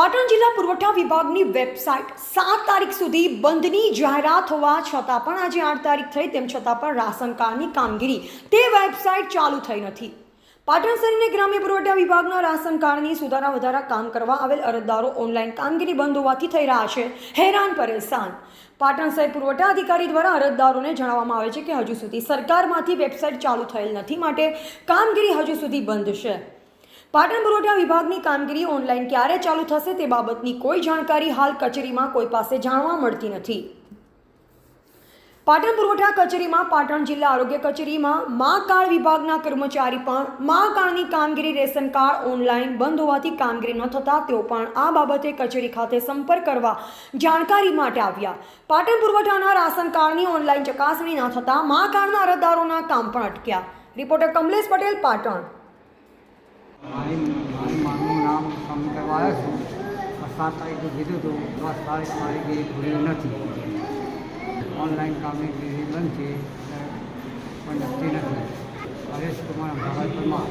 પાટણ જિલ્લા પુરવઠા વિભાગની વેબસાઇટ સાત તારીખ સુધી બંધની જાહેરાત હોવા છતાં પણ આજે આઠ તારીખ થઈ તેમ છતાં પણ રાશન કાર્ડની કામગીરી તે વેબસાઇટ ચાલુ થઈ નથી. પાટણ શહેરને ગ્રામ્ય પુરવઠા વિભાગના રાશન કાર્ડની સુધારા વધારા કામ કરવા આવેલ અરજદારો ઓનલાઈન કામગીરી બંધ હોવાથી થઈ રહ્યા છે. હેરાન, પરેશાન. પાટણ શહેર પુરવઠા અધિકારી દ્વારા અરજદારોને જણાવવામાં આવે છે કે હજુ સુધી સરકારમાંથી વેબસાઇટ ચાલુ થયેલ નથી માટે કામગીરી હજુ સુધી બંધ છે. પાટણ પુરવઠા વિભાગની કામગીરી ઓનલાઈન ક્યારે ચાલુ થશે તે બાબતની કોઈ જાણકારી હાલ કચેરીમાં કોઈ પાસે જાણવા મળતી નથી. પાટણ પુરવઠા કચેરીમાં પાટણ જિલ્લા આરોગ્ય કચેરીમાં મા કાર્ડ વિભાગના કર્મચારી પણ મા કાર્ડની કામગીરી રેશન કાર્ડ ઓનલાઈન બંધ હોવાથી કામગીરી ન થતાં તેઓ પણ આ બાબતે કચેરી ખાતે સંપર્ક કરવા જાણકારી માટે આવ્યા. પાટણ પુરવઠાના રાશન કાર્ડની ઓનલાઈન ચકાસણી ન થતાં મા કાર્ડના અરજદારોના કામ પણ અટક્યા. રિપોર્ટર કમલેશ પટેલ, પાટણ મારી મારી માનું નામ સબમિટ કરવા આવ્યો છું સાત તારીખે કીધું હતું દસ તારીખ તારીખે ગઈ ખુલ્યું નથી. ઓનલાઈન કામગીરી બંધ છે, પણ નક્કી નથી. હરેશ કુમાર ભાગલ પરમાર.